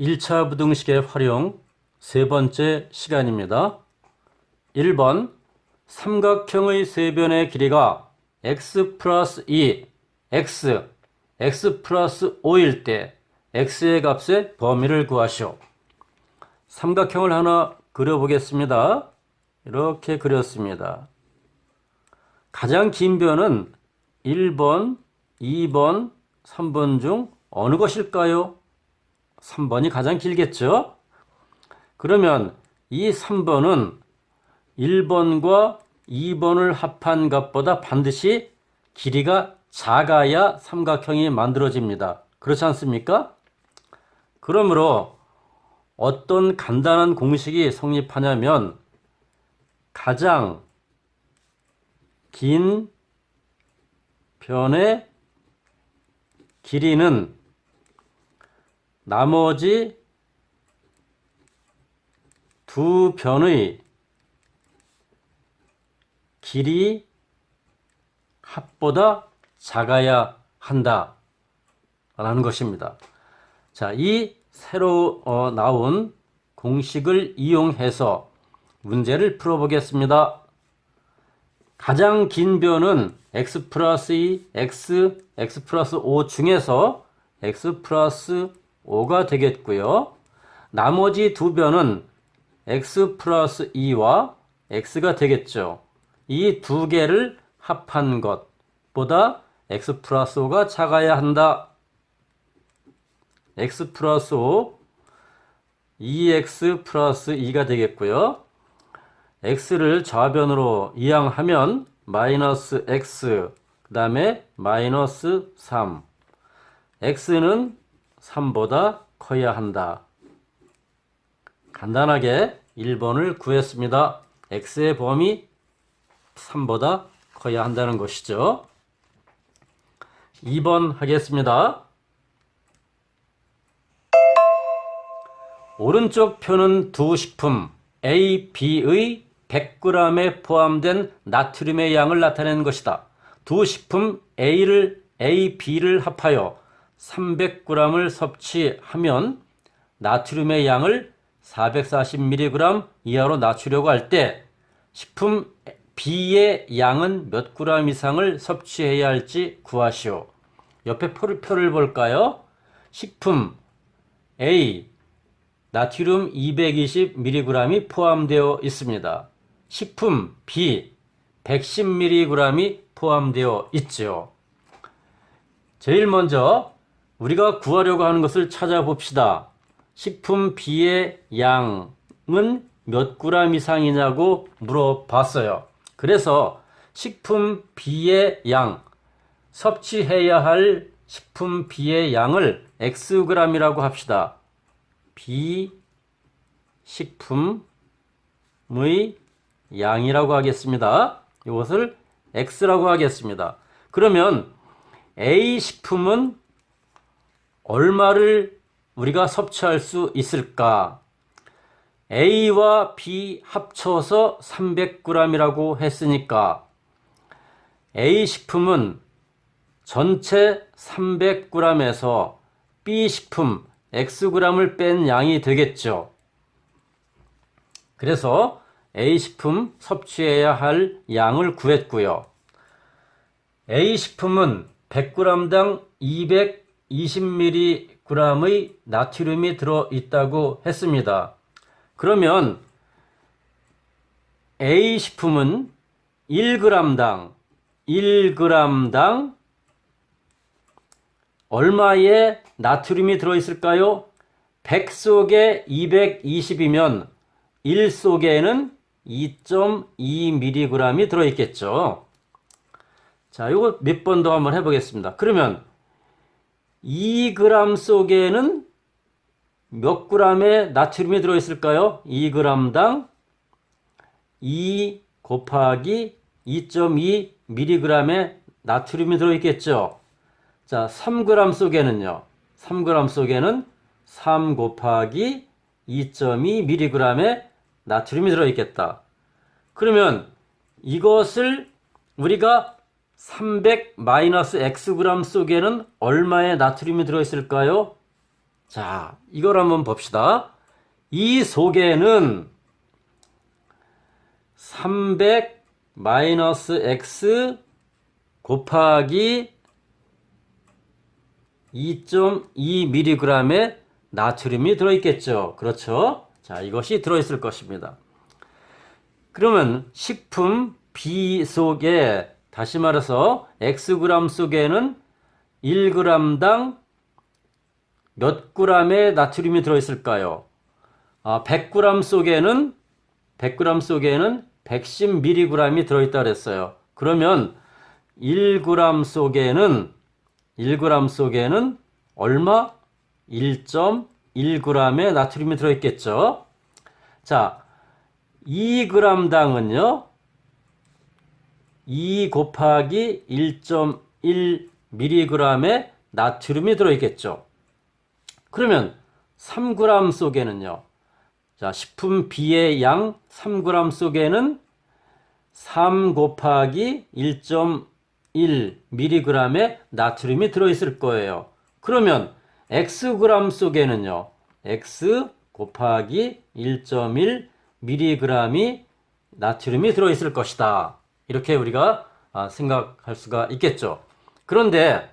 1차 부등식의 활용 세 번째 시간입니다. 1번 삼각형의 세변의 길이가 x 플러스 2, x, x 플러스 5일 때 x의 값의 범위를 구하시오. 삼각형을 하나 그려보겠습니다. 이렇게 그렸습니다. 가장 긴 변은 1번, 2번, 3번 중 어느 것일까요? 3번이 가장 길겠죠? 그러면 이 3번은 1번과 2번을 합한 값보다 반드시 길이가 작아야 삼각형이 만들어집니다. 그렇지 않습니까? 그러므로 어떤 간단한 공식이 성립하냐면 가장 긴 변의 길이는 나머지 두 변의 길이 합보다 작아야 한다. 라는 것입니다. 자, 이 새로 어, 나온 공식을 이용해서 문제를 풀어보겠습니다. 가장 긴 변은 x 플러스 2, x, x 플러스 5 중에서 x 플러스 5가 되겠고요. 나머지 두 변은 x 플러스 2와 x가 되겠죠. 이 두 개를 합한 것보다 x 플러스 5가 작아야 한다. x 플러스 5, 2x 플러스 2가 되겠고요. x를 좌변으로 이항하면 마이너스 x, 그 다음에 마이너스 3. x는 3보다 커야 한다. 간단하게 1번을 구했습니다. x의 범위 3보다 커야 한다는 것이죠. 2번 하겠습니다. 오른쪽 표는 두 식품 A, B의 100g에 포함된 나트륨의 양을 나타내는 것이다. 두 식품 A를 A, B를 합하여 300g을 섭취하면 나트륨의 양을 440mg 이하로 낮추려고 할 때 식품 B의 양은 몇 g 이상을 섭취해야 할지 구하시오. 옆에 표를, 표를 볼까요? 식품 A 나트륨 220mg이 포함되어 있습니다. 식품 B 110mg이 포함되어 있죠. 제일 먼저 우리가 구하려고 하는 것을 찾아봅시다. 식품 B의 양은 몇 g 이상이냐고 물어봤어요. 그래서 식품 B의 양, 섭취해야 할 식품 B의 양을 xg이라고 합시다. B 식품의 양이라고 하겠습니다. 이것을 x라고 하겠습니다. 그러면 A 식품은 얼마를 우리가 섭취할 수 있을까? A와 B 합쳐서 300g이라고 했으니까 A 식품은 전체 300g에서 B 식품 xg을 뺀 양이 되겠죠. 그래서 A 식품 섭취해야 할 양을 구했고요. A 식품은 100g당 220mg의 나트륨이 들어 있다고 했습니다. 그러면 A 식품은 1g당 1g당 얼마의 나트륨이 들어 있을까요? 100 속에 220이면 1 속에는 2.2mg이 들어 있겠죠. 자, 이거 몇 번 더 한번 해 보겠습니다. 그러면 2g 속에는 몇 g의 나트륨이 들어있을까요? 2g당 2 곱하기 2.2mg의 나트륨이 들어있겠죠. 자, 3g 속에는요. 3g 속에는 3 곱하기 2.2mg의 나트륨이 들어있겠다. 그러면 이것을 우리가 300 마이너스 xg 속에는 얼마의 나트륨이 들어있을까요? 자, 이걸 한번 봅시다. 이 속에는 300 마이너스 x 곱하기 2.2mg의 나트륨이 들어있겠죠. 그렇죠? 자, 이것이 들어있을 것입니다. 그러면 식품 B 속에 다시 말해서 Xg 속에는 1g당 몇 g의 나트륨이 들어있을까요? 아, 100g 속에는 100g 속에는 110mg이 들어있다 그랬어요. 그러면 1g 속에는 1g 속에는 얼마? 1.1g의 나트륨이 들어있겠죠. 자, 2g당은요. 2 곱하기 1.1mg의 나트륨이 들어있겠죠. 그러면 3g 속에는요. 자, 식품 B의 양 3g 속에는 3 곱하기 1.1mg의 나트륨이 들어있을 거예요. 그러면 xg 속에는요. x 곱하기 1.1mg이 나트륨이 들어있을 것이다. 이렇게 우리가 아, 생각할 수가 있겠죠. 그런데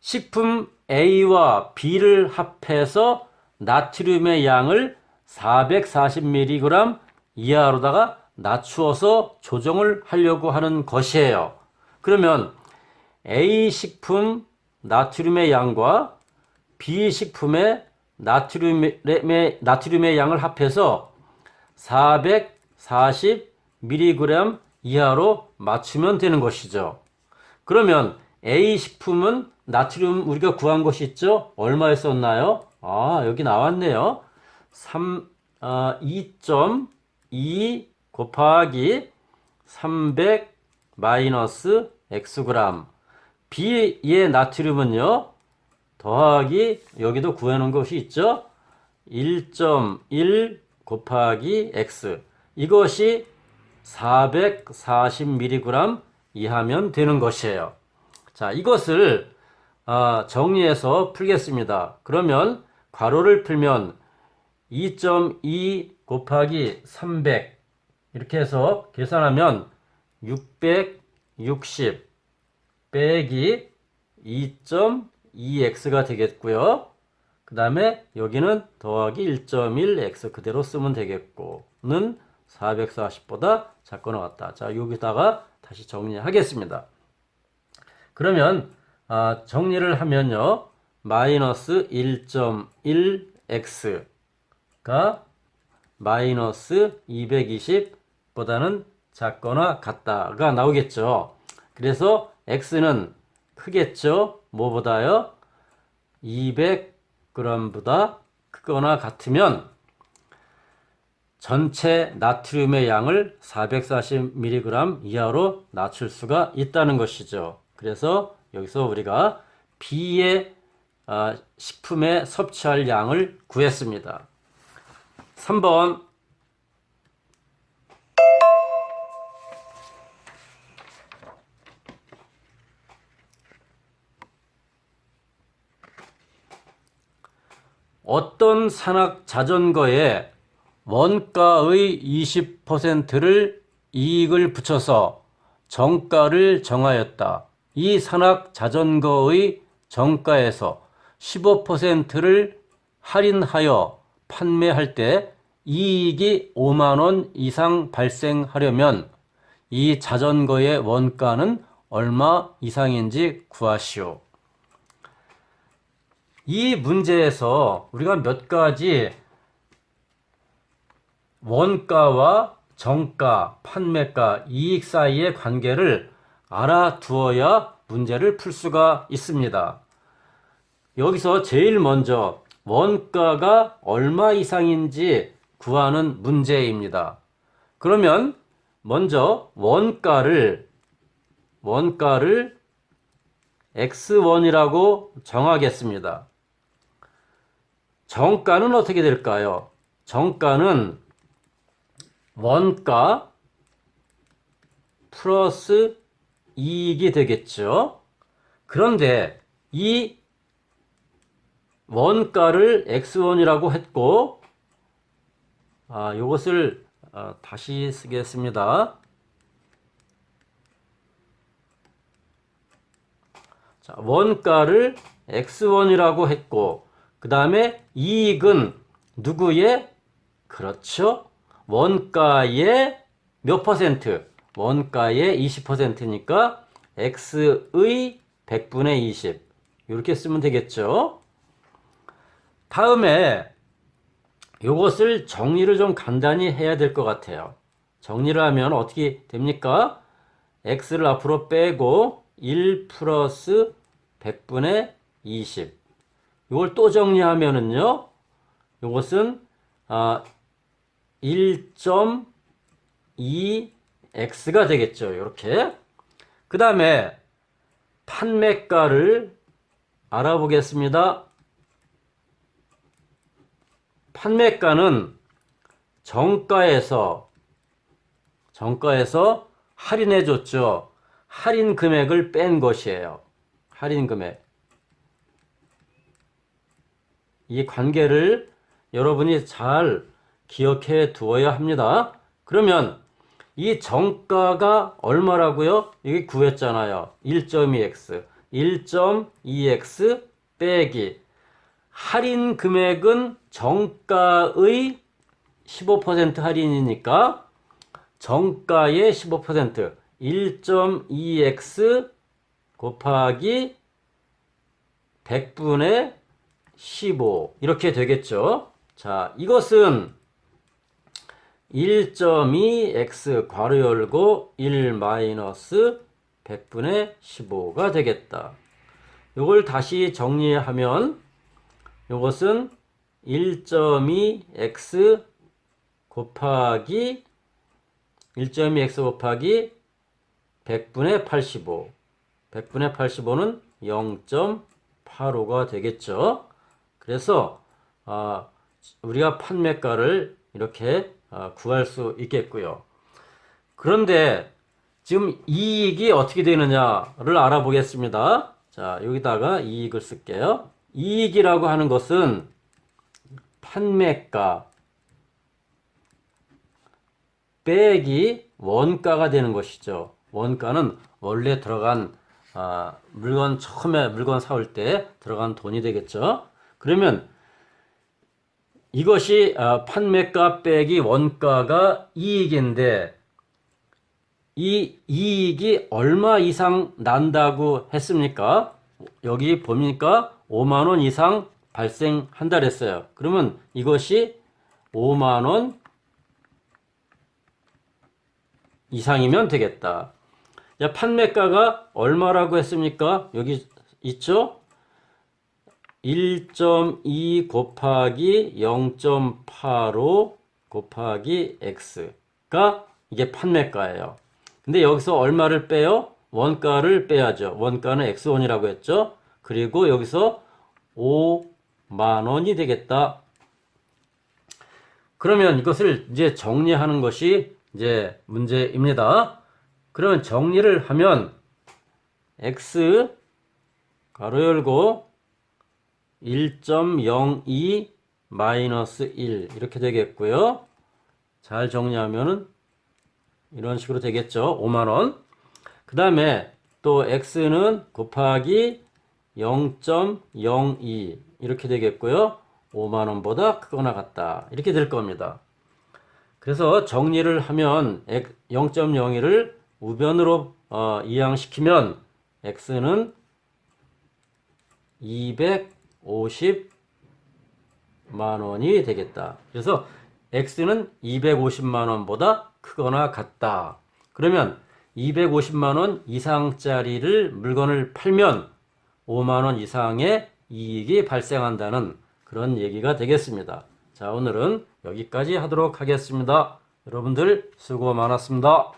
식품 A와 B를 합해서 나트륨의 양을 440mg 이하로다가 낮추어서 조정을 하려고 하는 것이에요. 그러면 A 식품 나트륨의 양과 B 식품의 나트륨의, 나트륨의 양을 합해서 440mg 이하로 맞추면 되는 것이죠. 그러면 A 식품은 나트륨 우리가 구한 것이 있죠? 얼마에 썼나요? 아, 여기 나왔네요. 3, 아, 2.2 곱하기 300 마이너스 xg. B의 나트륨은요, 더하기, 여기도 구해놓은 것이 있죠? 1.1 곱하기 x. 이것이 440mg 이하면 되는 것이에요. 자, 이것을 아, 정리해서 풀겠습니다. 그러면 괄호를 풀면 2.2 곱하기 300 이렇게 해서 계산하면 660 빼기 2.2x가 되겠고요. 그 다음에 여기는 더하기 1.1x 그대로 쓰면 되겠고,는 440보다 작거나 같다. 자, 여기다가 다시 정리하겠습니다. 그러면 아, 정리를 하면요. 마이너스 1.1x가 마이너스 220보다는 작거나 같다가 나오겠죠. 그래서 x는 크겠죠. 뭐보다요? 200g보다 크거나 같으면 전체 나트륨의 양을 440mg 이하로 낮출 수가 있다는 것이죠. 그래서 여기서 우리가 B의 아, 식품에 섭취할 양을 구했습니다. 3번 어떤 산악 자전거에 원가의 20%를 이익을 붙여서 정가를 정하였다. 이 산악 자전거의 정가에서 15%를 할인하여 판매할 때 이익이 5만 원 이상 발생하려면 이 자전거의 원가는 얼마 이상인지 구하시오. 이 문제에서 우리가 몇 가지 원가와 정가, 판매가, 이익 사이의 관계를 알아두어야 문제를 풀 수가 있습니다. 여기서 제일 먼저 원가가 얼마 이상인지 구하는 문제입니다. 그러면 먼저 원가를 원가를 x1이라고 정하겠습니다. 정가는 어떻게 될까요? 정가는 원가 플러스 이익이 되겠죠. 그런데 이 원가를 x1이라고 했고 아, 이것을 아, 다시 쓰겠습니다. 자, 원가를 x1이라고 했고 그 다음에 이익은 누구의 그렇죠? 원가의 몇 퍼센트? 원가의 20%니까 x의 100분의 20 이렇게 쓰면 되겠죠? 다음에 이것을 정리를 좀 간단히 해야 될 것 같아요. 정리를 하면 어떻게 됩니까? x를 앞으로 빼고 1 플러스 100분의 20 이걸 또 정리하면은요. 이것은 아, 1.2x가 되겠죠. 이렇게. 그 다음에 판매가를 알아보겠습니다. 판매가는 정가에서 정가에서 할인해 줬죠. 할인 금액을 뺀 것이에요. 할인 금액. 이 관계를 여러분이 잘 기억해 두어야 합니다. 그러면 이 정가가 얼마라고요? 이게 구했잖아요. 1.2x. 1.2x 빼기 할인 금액은 정가의 15% 할인이니까 정가의 15% 1.2x 곱하기 100분의 15 이렇게 되겠죠. 자, 이것은 1.2x 괄호 열고 1 마이너스 100분의 15가 되겠다. 이걸 다시 정리하면 이것은 1.2x 곱하기 1.2x 곱하기 100분의 85 100분의 85는 0.85가 되겠죠. 그래서 아, 우리가 판매가를 이렇게 아, 구할 수 있겠고요. 그런데 지금 이익이 어떻게 되느냐를 알아보겠습니다. 자, 여기다가 이익을 쓸게요. 이익이라고 하는 것은 판매가 빼기 원가가 되는 것이죠. 원가는 원래 들어간 아, 물건 처음에 물건 사올 때 들어간 돈이 되겠죠. 그러면 이것이 아, 판매가 빼기 원가가 이익인데 이 이익이 얼마 이상 난다고 했습니까? 여기 보니까 5만 원 이상 발생한다 그랬어요. 그러면 이것이 5만 원 이상이면 되겠다. 야, 판매가가 얼마라고 했습니까? 여기 있죠? 1.2 곱하기 0.85 곱하기 x가 이게 판매가예요. 근데 여기서 얼마를 빼요? 원가를 빼야죠. 원가는 x1이라고 했죠. 그리고 여기서 5만 원이 되겠다. 그러면 이것을 이제 정리하는 것이 이제 문제입니다. 그러면 정리를 하면 x 가로 열고 1.02 마이너스 1 이렇게 되겠고요. 잘 정리하면은 이런 식으로 되겠죠. 5만 원. 그 다음에 또 x는 곱하기 0.02 이렇게 되겠고요. 5만 원보다 크거나 같다. 이렇게 될 겁니다. 그래서 정리를 하면 0.02를 우변으로 어, 이항시키면 x는 250만 원이 되겠다. 그래서 x는 250만 원보다 크거나 같다. 그러면 250만 원 이상짜리를 물건을 팔면 5만 원 이상의 이익이 발생한다는 그런 얘기가 되겠습니다. 자, 오늘은 여기까지 하도록 하겠습니다. 여러분들 수고 많았습니다.